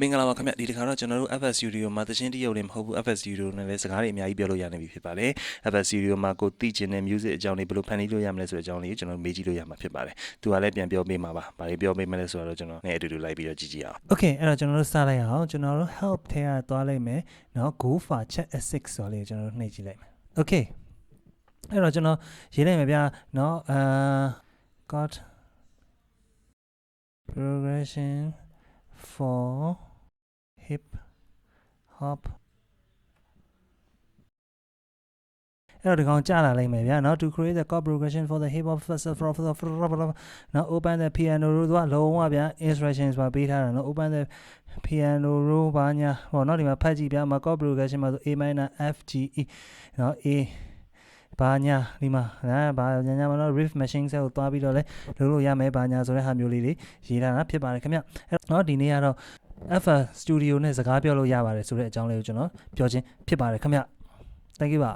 မင်္ဂလာပါခင်ဗျဒီတစ်ခါတော့ကျွန်တော်တို့ FS Studio မှာသချင်းတရုပ်တွေမဟုတ်ဘူး FS Studio နဲ့လည်းစကားတွေအများကြီးပြောလို့ရနေပြီဖြစ်ပါတယ် FS Studio မှာကိုသိချင်တဲ့ music အကြောင်းတွေဘယ်လိုဖန်တီးလို့ရမလဲဆိုတဲ့အကြောင်းလေးကိုကျွန်တော်မေးကြည့်လို့ရမှာဖြစ်ပါတယ်သူကလည်းပြန်ပြောပေးမှာပါဘာတွေပြောပေးမလဲဆိုတော့ကျွန်တော်နဲ့အတူတူလိုက်ပြီးတော့ကြည့်ကြည့်အောင် Okay အဲ့တော့ကျွန်တော်တို့စလိုက်အောင်ကျွန်တော်တို့ help ထဲကသွားလိုက်မယ်เนาะ go for chat s6 ဆိုလေးကိုကျွန်တော်တို့နှိပ်ကြည့်လိုက်မယ် Okay အဲ့တော့ကျွန်တော်ရေးလိုက်မယ်ဗျာเนาะအာ got progression for hip hop အဲ့တော့ဒီကောင်ကြာလာလိုက်မယ်ဗျာเนาะ to create the chord progression for the hip hop festival for the for နော် open the piano roll သူကလုံးဝဗျာ instructions ပါပေးထားတာနော် open the piano roll ဘာညာဟောနော်ဒီမှာဖတ်ကြည့်ဗျာမှာ chord progression မှာဆို A minor F G E နော် A ဘာညာဒီမှာနာဘာညာညာမနော် riff machine ဆက်ကိုသွားပြီးတော့လဲလုပ်လို့ရမယ်ဘာညာဆိုတဲ့ဟာမျိုးလေးတွေရေးထားတာဖြစ်ပါတယ်ခင်ဗျအဲ့တော့ဒီနေ့ကတော့ FL Studio နဲ့စကားပြောလို့ရပါတယ်ဆိုတဲ့အကြောင်းလေးကိုကျွန်တော်ပြောချင်းဖြစ်ပါတယ်ခင်ဗျ Thank you ပါ